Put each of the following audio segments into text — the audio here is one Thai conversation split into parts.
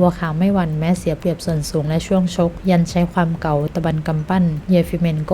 บัวขาวไม่หวั่นแม้เสียเปรียบส่วนสูงและช่วงชก ยันใช้ความเก่าตะบันกำปั้นเยฟิเมนโก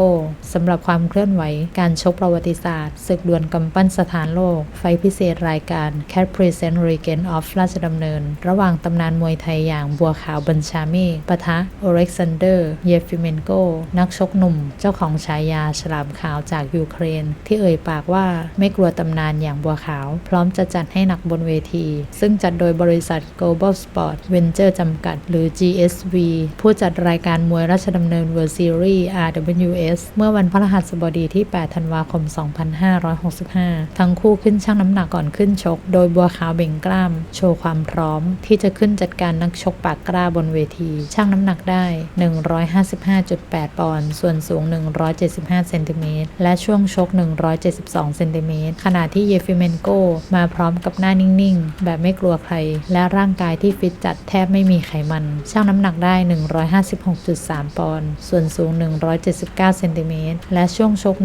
สำหรับความเคลื่อนไหว การชกประวัติศาสตร์ศึกดวลกำปั้นสถานโลก ไฟพิเศษรายการ Cat Present Regent of ราชดำเนิน ระหว่างตำนานมวยไทยอย่างบัวขาวบัญชาเมฆปะทะโอเล็กซานเดอร์ เยฟิเมนโกนักชกหนุ่ม เจ้าของฉายาฉลามขาวจากยูเครน ที่เอ่ยปากว่าไม่กลัวตำนานอย่างบัวขาว พร้อมจะจัดให้หนักบนเวที ซึ่งจัดโดยบริษัท Global Sport Venture จอจำกัด หรือ GSV ผู้จัดรายการมวยราชดำเนิน World Series RWS เมื่อวันพฤหัสบดีที่ 8 ธันวาคม 2565 ทั้งคู่ขึ้นชั่งน้ำหนักก่อนขึ้นชก โดยบัวขาวเบ่งกล้าม โชว์ความพร้อม ที่จะขึ้นจัดการนักชกปากกล้าบนเวที ชั่งน้ำหนักได้ 155.8 ปอนด์ส่วนสูง 175 เซนติเมตรและช่วงชก 172 เซนติเมตรขณะที่เยฟิเมนโกมาพร้อมกับหน้านิ่ง ๆ แบบไม่กลัวใคร และร่างกายที่ฟิตจัดแทบไม่มีไขมัน ชั่งน้ำหนักได้ 156.3 ปอนด์ ส่วนสูง 179 เซนติเมตร และช่วงชก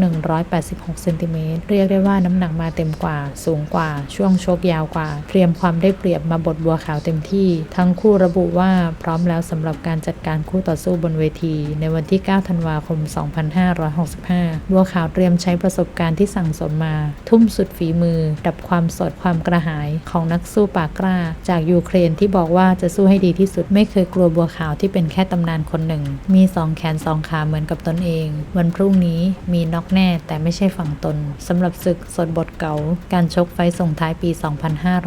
186 เซนติเมตร เรียกได้ว่าน้ำหนักมาเต็มกว่า สูงกว่า ช่วงชกยาวกว่า เตรียมความได้เปรียบมาบทบัวขาวเต็มที่ ทั้งคู่ระบุว่าพร้อมแล้วสำหรับการจัดการคู่ต่อสู้บนเวที ในวันที่ 9 ธันวาคม 2565 บัวขาวเตรียมใช้ประสบการณ์ที่สั่งสมมา ทุ่มสุดฝีมือ ดับความสดความกระหายของนักสู้ปากกล้า จากยูเครนที่บอกว่าจะสูู้้ให้ดีที่สุด ไม่เคยกลัวบัวขาวที่เป็นแค่ตำนานคนหนึ่ง มีสองแขนสองขาเหมือนกับตนเอง วันพรุ่งนี้มีน็อกแน่แต่ไม่ใช่ฝั่งตนสำหรับศึกสดบทเก่า การชกไฟส่งท้ายปี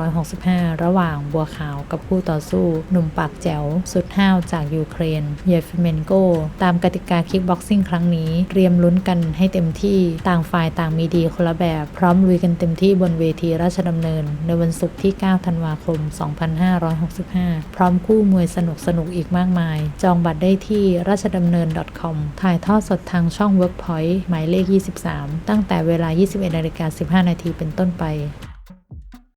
2565 ระหว่างบัวขาวกับคู่ต่อสู้ หนุ่มปากแจ๋ว สุดห้าวจากยูเครน เยฟเมนโก ตามกติกาคิกบ็อกซิ่งครั้งนี้ เตรียมลุ้นกันให้เต็มที่ต่างฝ่ายต่างมีดีคนละแบบ พร้อมลุยกันเต็มที่บนเวทีราชดำเนิน ในวันศุกร์ที่ 9 ธันวาคม 2565พร้อมคู่มวยสนุกสนุกอีกมากมาย จองบัตรได้ที่ราชดำเนิน .com ถ่ายทอดสดทางช่อง Workpoint หมายเลข 23 ตั้งแต่เวลา 21นาฬิกา15 นาทีเป็นต้นไป